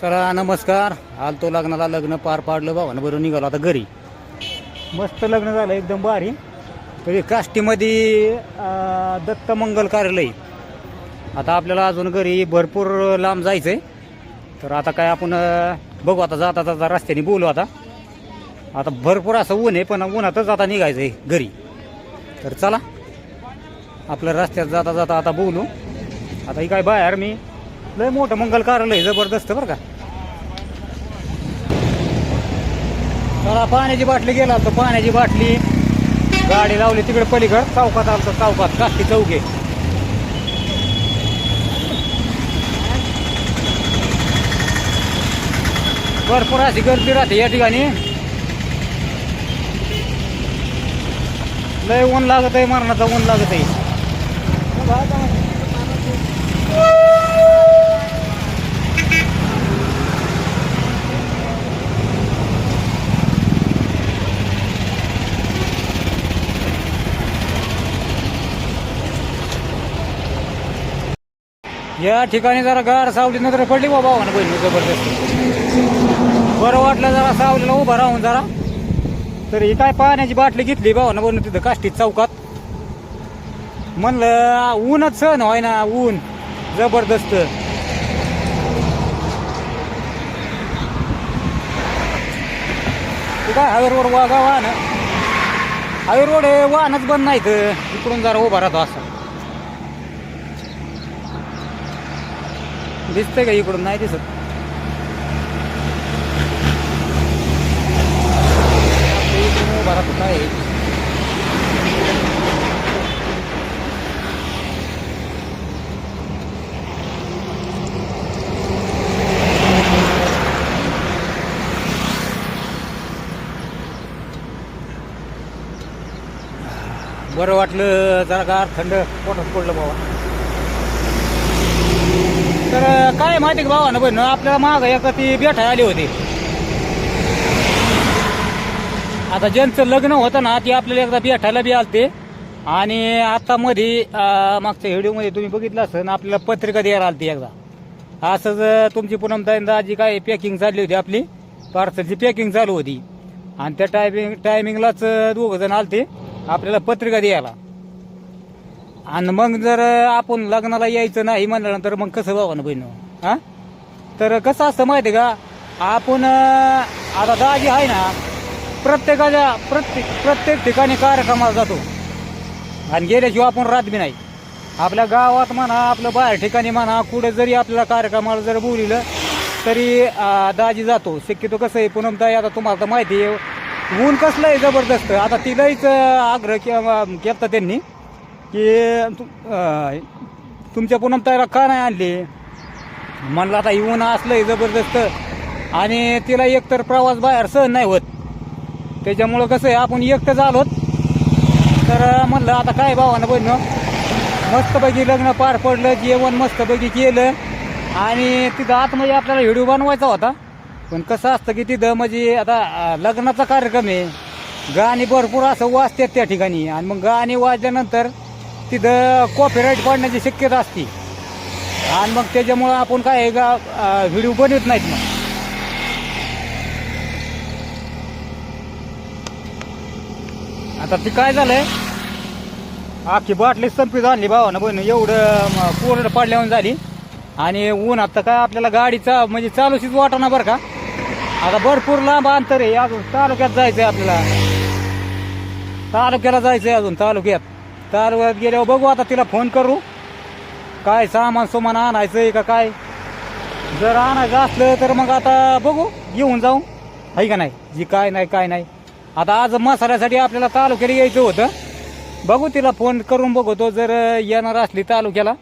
चला नमस्कार. आलतो लग्नाला लग्न पार पाडलं भावानं बरं निघालो आता घरी. मस्त लग्न झालं एकदम भारी. तरी काष्टीमध्ये दत्त मंगल कार्यालय. आता आपल्याला अजून घरी भरपूर लांब जायचं आहे तर आता काय आपण बघू आता जाता जाता रस्त्याने बोलू आता. आता भरपूर असं ऊन आहे पण उन्हातच आता निघायचं आहे घरी. तर चला आपल्या रस्त्यात जाता जाता आता बोलू. आता ही काय बाहेर मी लय मोठं मंगल कार्यालय जबरदस्त बरं का. चला पाण्याची बाटली गेला तर पाण्याची बाटली. गाडी लावली तिकडे पलीकड. चौकात आलं चौकात काष्टी चौके भरपूर अशी गर्दी राहते या ठिकाणी. लय ऊन लागत आहे मरणाचा ऊन लागत आहे या ठिकाणी जरा गार सावली नंतर पडली बाबा भावानं बहिणी जबरदस्त. बरं वाटलं जरा सावलीला उभं राहून जरा. तर ही काय पाण्याची बाटली घेतली भावानं ना तिथं काष्टीत चौकात. म्हणलं ऊनच सण होय ना ऊन. जबरदस्त. काय हायवे रोड वागा वाहन? हायवे रोड वाहनच बंद नाहीत. इकडून जरा उभा राहतो असं. दिसतंय का इकडून नाही दिसत बरा इकडून काय आहे? बरं वाटलं जरा गार थंड पोटात पडलं बाबा तर काय माहिती का भावानं बहिण? आपल्याला माग एका ती बेठाय आली होती. आता ज्यांचं लग्न होतं ना ती आपल्याला एकदा बेठायला बी आलते. आणि आता मध्ये मागच्या व्हिडिओमध्ये तुम्ही बघितलं असं आपल्याला पत्रिका द्यायला आलती एकदा. असंच तुमची पूनमताईंदा जी काय पॅकिंग चालली होती आपली? पार्सलची पॅकिंग चालू होती. आणि त्या टायमिंग टायमिंगलाच दोघं जण आलते. आपल्याला पत्रिका द्यायला. आणि मग जर आपण लग्नाला यायचं नाही म्हणल्यानंतर मग कसं भावानं बहिणं? हा? तर कसं असतं माहिती का? आपण आता दाजी आहे ना प्रत्येकाच्या प्रत्येक प्रत्येक ठिकाणी कार्यक्रमाला जातो. आणि गेल्याशिवाय आपण राहत बी नाही. आपल्या गावात म्हणा आपल्या बाहेर ठिकाणी म्हणा कुठे जरी आपल्याला कार्यक्रमाला जर बोलिलं तरी दाजी जातो. शक्यतो कसं आहे पुनमताई आता तुम्हाला तर माहिती आहे ऊन कसलं आहे जबरदस्त. आता तिलाहीच आग्रह केला त्यांनी. की तुमच्या पुन्हा तयार का नाही आणली? म्हणलं आता येऊन असलंय जबरदस्त. आणि तिला एकतर प्रवास बाहेर सहन नाही होत. त्याच्यामुळं कसं आहे आपण एकटं झालो तर म्हणलं आता काय भावानं बहिण? मस्तपैकी लग्न पार पडलं जेवण मस्तपैकी केलं. आणि तिथं आतमध्ये आपल्याला व्हिडिओ बनवायचा होता. पण कसं असतं की तिथं म्हणजे आता लग्नाचा कार्यक्रम आहे. गाणी भरपूर असं वाजतात त्या ठिकाणी. आणि मग गाणी वाजल्यानंतर तिथं कॉपीराईट पडण्याची शक्यता असते. आणि मग त्याच्यामुळं आपण काय आहे का व्हिडिओ बनवत नाहीत मग. आता ती काय झालंय? अख्खी बाटली संपी झाली भावानं बहिण. एवढं कोरड कोरडं पडल्यावर झाली. आणि ऊन आता काय आपल्याला गाडीचा म्हणजे चालूशीच वाटणार बरं का? आता भरपूर लांब अंतर आहे. अजून तालुक्यात जायचंय आपल्याला. तालुक्याला जायचंय अजून तालुक्यात. तालुक्यात गेल्यावर बघू आता तिला फोन करू. काय सामान सुमान आणायचं आहे का काय? जर आणायचं असलं तर मग आता बघू येऊन जाऊ. आहे का नाही? जी काय नाही काय नाही. आता आज मसाल्यासाठी आपल्याला तालुक्याला यायचं होतं. बघू तिला फोन करून बघतो जर येणार असली तालुक्याला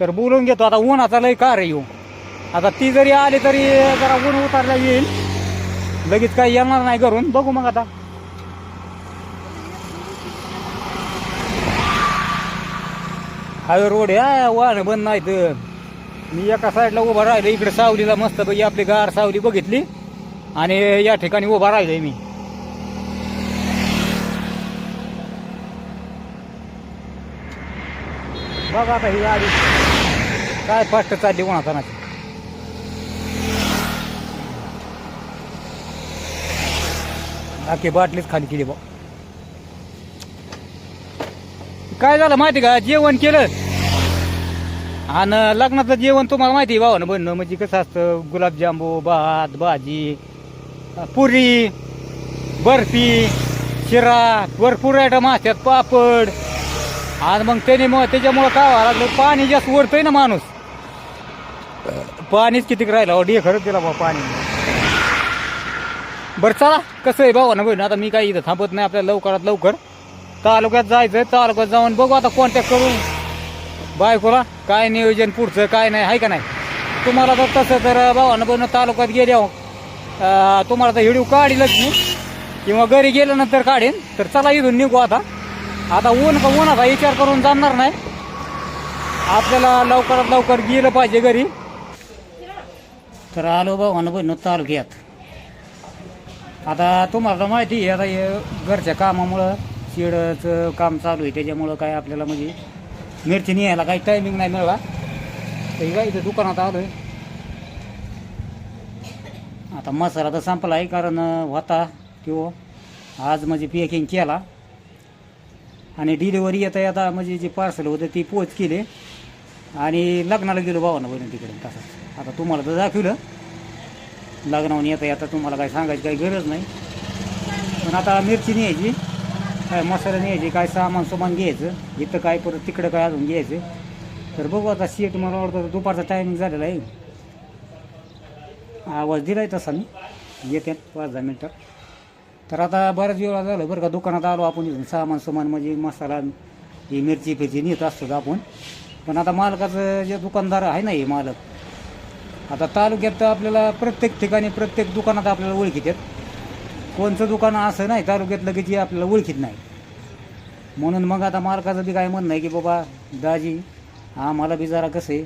तर बोलून घेतो. आता उन्हाचा लय कार येऊ. आता ती जरी आली तरी जरा ऊन उतारला येईल. लगेच काही येणार नाही करून बघू मग आता. हायवे रोड आहे वाहनं बंद नाहीत. मी एका साईडला उभा राहिलो इकडे सावलीला मस्त पैकी आपली गार सावली बघितली. आणि या ठिकाणी उभा राहिलोय मी. बघा आता ही गाडी काय फास्ट चालली कोणातानाची बाकी बाटलीच खाली केली बा. काय झालं माहिती का? जेवण केलं. आणि लग्नाचं जेवण तुम्हाला माहिती आहे भावानं बनणं. म्हणजे कसं असतं गुलाबजांबू भात भाजी पुरी बर्फी शिरा भरपूर आयटम असतात पापड. आणि मग त्याने मग त्याच्यामुळं काय व्हायला लागलं? पाणी जास्त ओढतंय ना माणूस. पाणीच किती राहिलं? अहो डे खरंच दिला बा पाणी. बरं चला. कसं आहे भावानं बहिण आता मी काही इथं थांबत नाही. आपल्याला लवकरात लवकर तालुक्यात जायचं तालुक्यात जाऊन बघू आता कॉन्टॅक्ट करू बायकोला काय नियोजन पुढचं काय नाही आहे का नाही? तुम्हाला तर तसं तर भावानं बहिण तालुक्यात गेल्या तुम्हाला तर हिडीव काढीलच मी किंवा घरी गेल्यानंतर काढेन. तर चला इथून निघू आता. आता ऊन का उन्हाचा विचार करून जाणार नाही. आपल्याला लवकरात लवकर गेलं पाहिजे घरी. तर आलो भावानं बहिण तालुक्यात. आता तुम्हाला तर माहिती आहे आता हे घरच्या कामामुळं शेडचं काम चालू आहे त्याच्यामुळं काय आपल्याला म्हणजे मिरची न्यायला काही टायमिंग नाही मिळाला तरी काय इथं दुकानात आलो आहे आता मसाला तर संपला आहे कारण होता किंवा आज म्हणजे पॅकिंग केला. आणि डिलिव्हरी येता येता म्हणजे जे पार्सल होतं ती पोच केले. आणि लग्नाला गेलो भावानं बहिणी तिकडे तसंच. आता तुम्हाला तर दाखवलं. लग्नावून येता येता तुम्हाला काय सांगायची काही गरज नाही. पण आता मिरची न्यायची काय मसाला न्यायची काय सामान सामान घ्यायचं इथं काय परत तिकडं काय अजून घ्यायचं. तर बघू आता सीट मला वाटतं दुपारचा टायमिंग झालेला आहे. आवाज दिला आहे तसा मी. येते पाच दहा मिनटात तर आता बऱ्याच वेळा झालं बरं का दुकानात आलो आपण इथून सामान सामान म्हणजे मसाला ही मिरची फिरची नेत असतो आपण. पण आता मालकाचं जे दुकानदार आहे ना हे मालक आता तालुक्यात तर आपल्याला प्रत्येक ठिकाणी प्रत्येक दुकानात आपल्याला ओळखीत आहेत. कोणचं दुकान असं नाही तालुक्यात लगेच हे आपल्याला ओळखीत नाही. म्हणून मग आता मालकाचं बी काय म्हणणं आहे की बाबा दाजी आम्हाला बी जरा कसं आहे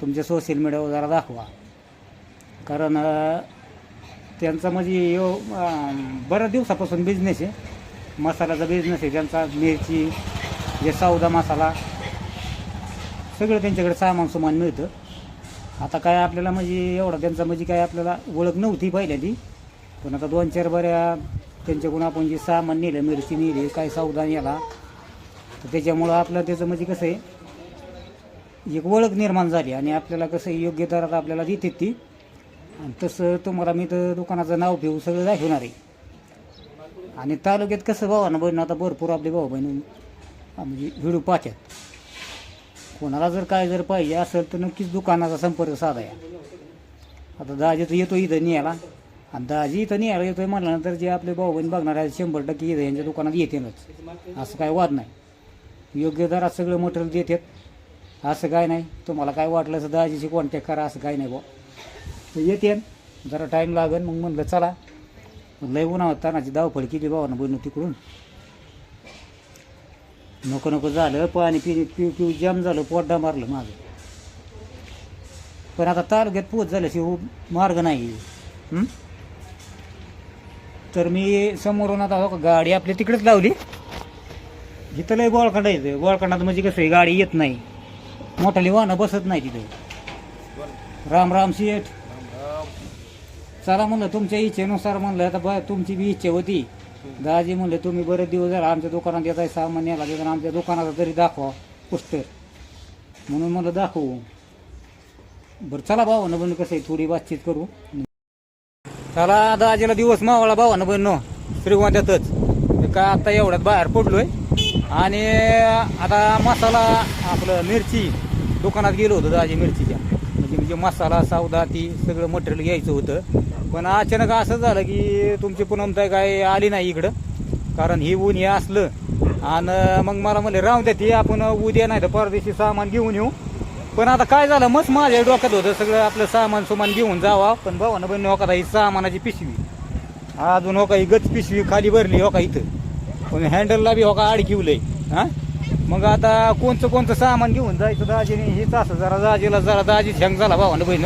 तुमच्या सोशल मीडियावर जरा दाखवा. कारण त्यांचा म्हणजे यो बऱ्याच दिवसापासून बिझनेस आहे. मसाल्याचा बिझनेस आहे त्यांचा मिरची जे सौदा मसाला सगळं त्यांच्याकडे सामान सुमान मिळतं. आता काय आपल्याला म्हणजे एवढा त्यांचा म्हणजे काय आपल्याला ओळख नव्हती पहिल्या ती पण आता दोन चार बऱ्या त्यांच्याकडून आपण जे सामान नेलं मिरची नेली काय सावधान याला. तर त्याच्यामुळं आपलं त्याचं म्हणजे कसं आहे एक ओळख निर्माण झाली आणि आपल्याला कसं आहे, योग्य दरात आपल्याला देते ती. आणि तसं तुम्हाला मी तर दुकानाचं नाव घेऊ सगळं दाखवणार आहे. आणि तालुक्यात कसं भावानं बहिणं आता भरपूर आपले भाऊ बहिणी म्हणजे व्हिडिओ पाहतात. कोणाला जर काय जर पाहिजे असेल तर नक्कीच दुकानाचा संपर्क साधाया. आता दाजी तर येतो इथं न्यायला. आणि दाजी इथं न्यायला येतोय म्हटल्यानंतर जे आपले भाऊ बघणार आहे शंभर टक्के इथं यांच्या दुकानात येतेनच असं काय वाद नाही. योग्य दरात सगळं मटेरियल देतात. असं काय नाही. तुम्हाला काय वाटलं तर दाजीशी कॉन्टॅक्ट करा असं काय नाही बुवा. तर येते. जरा टाईम लागेल मग म्हणलं चला. लय उन्हा तानाची धावफळ केली भावानं बहिण तिकडून. नको नको झालं पाणी पिणी पिऊ पिऊ जाम झालं पोड्डा मारलं माझं पण आता तालुक्यात पोच झाल्याशिवाय मार्ग नाही. तर मी समोरून आता हो का गाडी आपली तिकडेच लावली. जिथं लय गोळखंड येतं गोळखंडात म्हणजे कसं आहे गाडी येत नाही. मोठाली वाहनं बसत नाही तिथे. राम राम शेठ. चला म्हणलं तुमच्या इच्छेनुसार म्हणलं आता बा तुमची बी इच्छा होती. दाजी म्हणले तुम्ही बरेच दिवस झाला आमच्या दुकानात येत आहे सामान यायला लागेल आमच्या दुकानाचा तरी दाखवा पुस्तक म्हणून म्हणलं दाखवू. बरं चला भावानं पण कसं आहे थोडी बातचीत करू. चला दाजीला दिवस मावळा भावानं पण श्रीगोंद्यातच. मी आता एवढ्यात बाहेर पडलोय. आणि आता मसाला आपलं मिरची दुकानात गेलो होतो दाजी मिरचीच्या. म्हणजे म्हणजे मसाला सावदा ती सगळं मटेरियल घ्यायचं होतं. पण अचानक असं झालं की तुमची पुनमताई काय आली नाही इकडं. कारण ही ऊन हे असलं. आणि मग मला म्हणले राहून द्या ती आपण उद्या नाही तर परदेशी सामान घेऊन येऊ. पण आता काय झालं मस्त माझ्या डोक्यात होतं सगळं आपलं सामान सुमान घेऊन जावा. पण भावानं बहिणी हो का ही सामानाची पिशवी. अजून हो का ही गच पिशवी खाली भरली हो का इथं. पण हँडलला बी हो का अडकिवलंय. हा? मग आता कोणतं कोणतं सामान घेऊन जायचं दाजीने हेच असं जरा दाजीला जरा दाजी शंक झाला भावानं बहिण.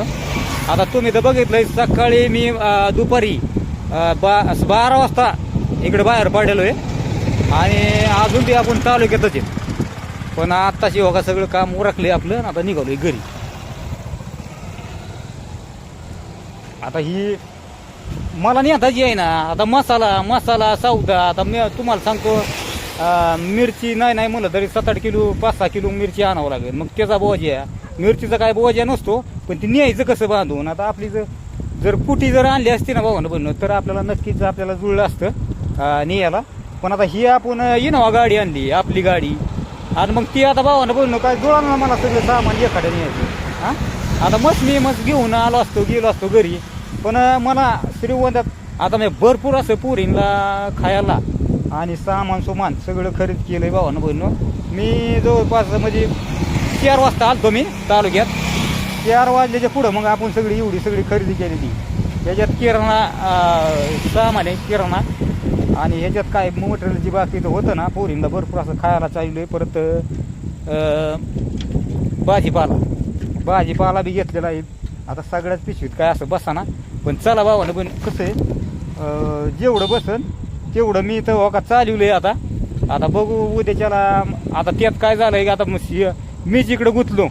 आता तुम्ही तर बघितलंय सकाळी मी दुपारी बा बारा वाजता इकडे बाहेर पडलेलो आहे आणि अजून ते आपण तालुक्यातच आहे. पण आत्ताशी बघा सगळं काम उरकले आपलं आता निघालोय घरी. आता ही मला नेताच आहे ना आता मसाला मसाला सौदा आता मी तुम्हाला सांगतो मिरची नाही नाही म्हणलं तरी सात आठ किलो पाच सहा किलो मिरची आणावं लागेल. मग त्याचा बोजा मिरचीचा काय बोजा नसतो पण ती न्यायचं कसं बांधून? आता आपली जर जर कुटी जर आणली असती ना भावानं बनणं तर आपल्याला नक्कीच आपल्याला जुळलं असतं न्यायला. पण आता ही आपण इनोवा गाडी आणली आपली गाडी. आणि मग ती आता भावानं बोलणं काय जुळालं ना मला सगळं सामान एखाद्या न्यायचं. हां? आता मस्त मी मस्त घेऊन आलो असतो गेलो असतो घरी पण मला श्रीवंदात आता मी भरपूर असं पुरींला खायला आणि सामान सुमान सगळं खरेदी केलंय भावानं बहिणं मी जवळपास म्हणजे चार वाजता आलतो मी तालुक्यात. चार वाजल्याच्या पुढं मग आपण सगळी एवढी सगळी खरेदी केलेली. त्याच्यात किराणा सामान आहे किराणा. आणि ह्याच्यात काय मटरची बाकी तर होतं ना पोरींना भरपूर असं खायला चालू आहे परत भाजीपाला. भाजीपाला बी घेतलेला आहे. आता सगळ्याच पिशवीत काय असं बसा ना पण चला बाबा पण कसं आहे जेवढं बसन तेवढं मी तर हो का आहे आता. आता बघू उद्याच्याला आता त्यात काय झालंय की आता मग श- मीच गुंतलो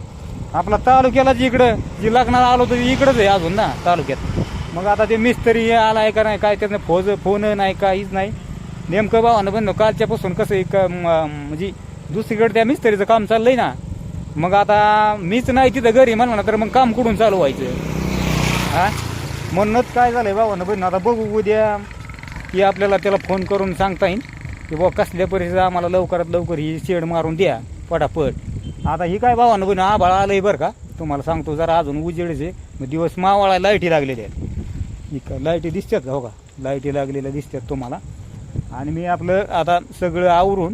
आपला तालुक्याला जिकडं जी लग्नाला आलो तर इकडंच आहे अजून ना तालुक्यात. मग आता ते मिस्त्री आलाय का नाही काय त्यानं फोज फोन नाही काहीच नाही. नेमकं भावानं पण कालच्यापासून कसं एक म्हणजे दुसरीकडे त्या मिस्त्रीचं काम चाललंय ना. मग आता मीच नाही तिथं घरी म्हणलं ना तर मग काम कुठून चालू व्हायचं? हा? म्हणूनच काय झालंय भावानं बहिण आता बघू उद्या की आपल्याला त्याला फोन करून सांगता येईल की बाबा कसल्या परिस्थिती आम्हाला लवकरात लवकर ही शेड मारून द्या पटापट आता ही काय भावानं बहिण आभाळ आलंय बरं का. तुम्हाला सांगतो जरा अजून उजेडचे मग दिवस मावाळा लाईटी लागलेल्या आहेत. ही लाईटी दिसतात का हो का? लाईटी लागलेल्या दिसतात तुम्हाला. आणि मी आपलं आता सगळं आवरून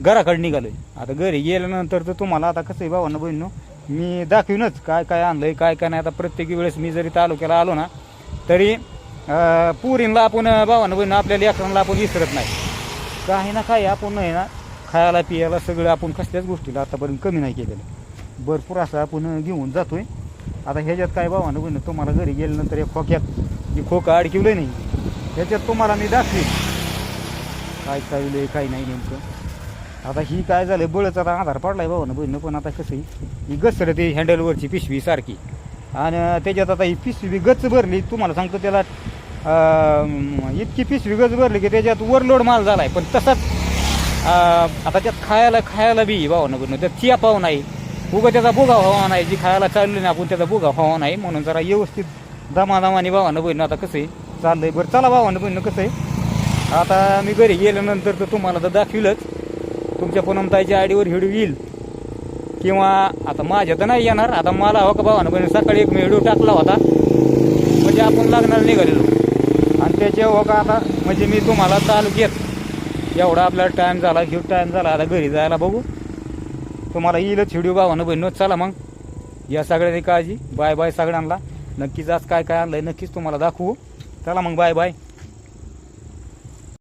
घराकडे आहे आता घरी गेल्यानंतर तर तुम्हाला आता कसं आहे भावांना बहिणं मी दाखवीनच काय काय आणलं आहे काय काय नाही. आता प्रत्येक वेळेस मी जरी तालुक्याला आलो ना तरी पुरींला आपण भावानं बहिणं आपल्या लेकरांना आपण विसरत नाही. काही ना काही आपण नाही ना खायला पियाला सगळं आपण कसल्याच गोष्टीला आतापर्यंत कमी नाही केलेलं. भरपूर असं आपण घेऊन जातोय. आता ह्याच्यात काय भावानं बहिणं तुम्हाला घरी गेल्यानंतर एक खोक्यात जी खोकं अडकिवलं नाही. ह्याच्यात तुम्हाला मी दाखवी काय चाललंय काय नाही नेमकं. आता ही काय झालं बळच आता आधार पडलाय भावानं बहिणं पण आता कसं आहे, ही घसरते ते हँडलवरची पिशवी सारखी. आणि त्याच्यात आता ही पिशवी गच भरली तुम्हाला सांगतो त्याला इतकी पिशवी गच भरली की त्याच्यात ओव्हरलोड माल झालाय पण तसाच आता त्यात खायला खायला बी भावानं बहिणं त्यात चिया पाव नाही उगा त्याचा बोगा व्हावा नाही जी खायला चालली नाही आपण त्याचा बोगा व्हावा नाही म्हणून जरा व्यवस्थित दमादमाने भावानं बहिणं आता कसं आहे? चाललंय. बरं चला भावानं बहिणं कसं आहे? आता मी घरी गेल्यानंतर तर तुम्हाला तर दाखविलंच. तुमच्या पुनमताईच्या आयडीवर व्हिडिओ येईल. किंवा आता माझ्या तर नाही येणार. आता मला हो का भावानं बहिणी? सकाळी एक व्हिडिओ टाकला होता. म्हणजे आपण लागणार निघालेलो. आणि त्याच्या हो का आता? म्हणजे मी तुम्हाला तालुक्यात एवढा आपला टाईम झाला घेऊ टाईम झाला. आता घरी जायला बघू. तुम्हाला येईलच व्हिडिओ भावानं बहिणं. चला मग. या सगळ्यांनी काळजी. बाय बाय सगळ्यांना. नक्कीच आज काय काय आणलंय नक्कीच तुम्हाला दाखवू. चला मग बाय बाय